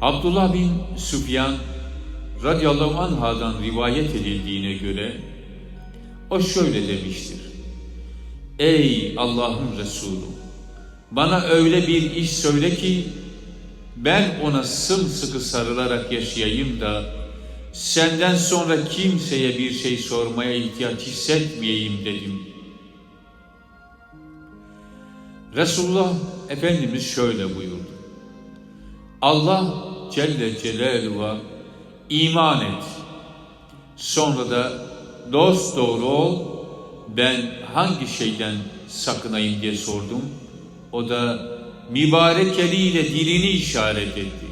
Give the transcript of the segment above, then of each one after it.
Abdullah bin Süfyan radıyallahu anhadan rivayet edildiğine göre o şöyle demiştir. Ey Allah'ın Resulü! Bana öyle bir iş söyle ki ben ona sımsıkı sarılarak yaşayayım da senden sonra kimseye bir şey sormaya ihtiyaç hissetmeyeyim dedim. Resulullah Efendimiz şöyle buyurdu. Allah Celle Celaluhu'ya iman et. Sonra da dost doğru ol. Ben hangi şeyden sakınayım diye sordum. O da mübarek eliyle dilini işaret etti.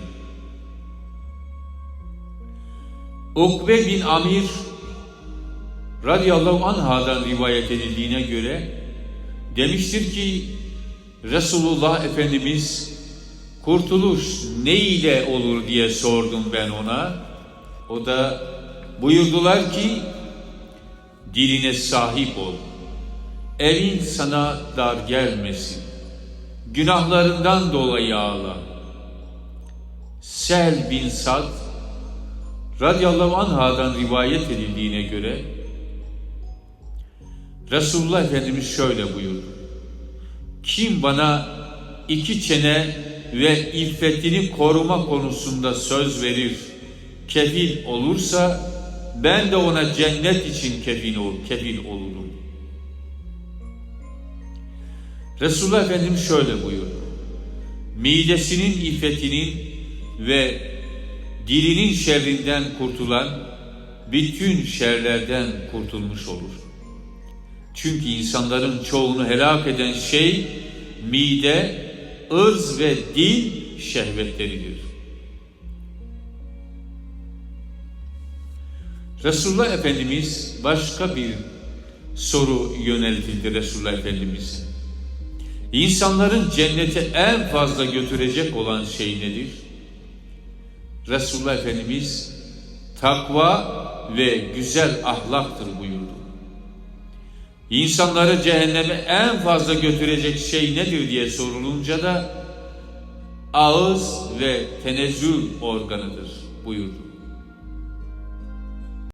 Ukbe bin Amir radıyallahu anhadan rivayet edildiğine göre demiştir ki Resulullah Efendimiz kurtuluş ne ile olur diye sordum ben ona. O da buyurdular ki diline sahip ol. Evin sana dar gelmesin. Günahlarından dolayı ağla. Sel bin Sad radıyallahu anhadan rivayet edildiğine göre Resulullah Efendimiz şöyle buyurdu. Kim bana iki çene ve iffetini koruma konusunda söz verir, kefil olursa ben de ona cennet için kefil, ol, kefil olurum. Resulullah Efendimiz şöyle buyurdu. Midesinin iffetinin ve dilinin şerrinden kurtulan bütün şerlerden kurtulmuş olur. Çünkü insanların çoğunu helak eden şey mide, ırz ve dil şehvetleridir. Resulullah Efendimiz başka bir soru yöneltildi Resulullah Efendimiz'e. İnsanların cennete en fazla götürecek olan şey nedir? Resulullah Efendimiz takva ve güzel ahlaktır buyurdu. İnsanları cehenneme en fazla götürecek şey nedir diye sorulunca da ağız ve tenezzül organıdır buyurdu.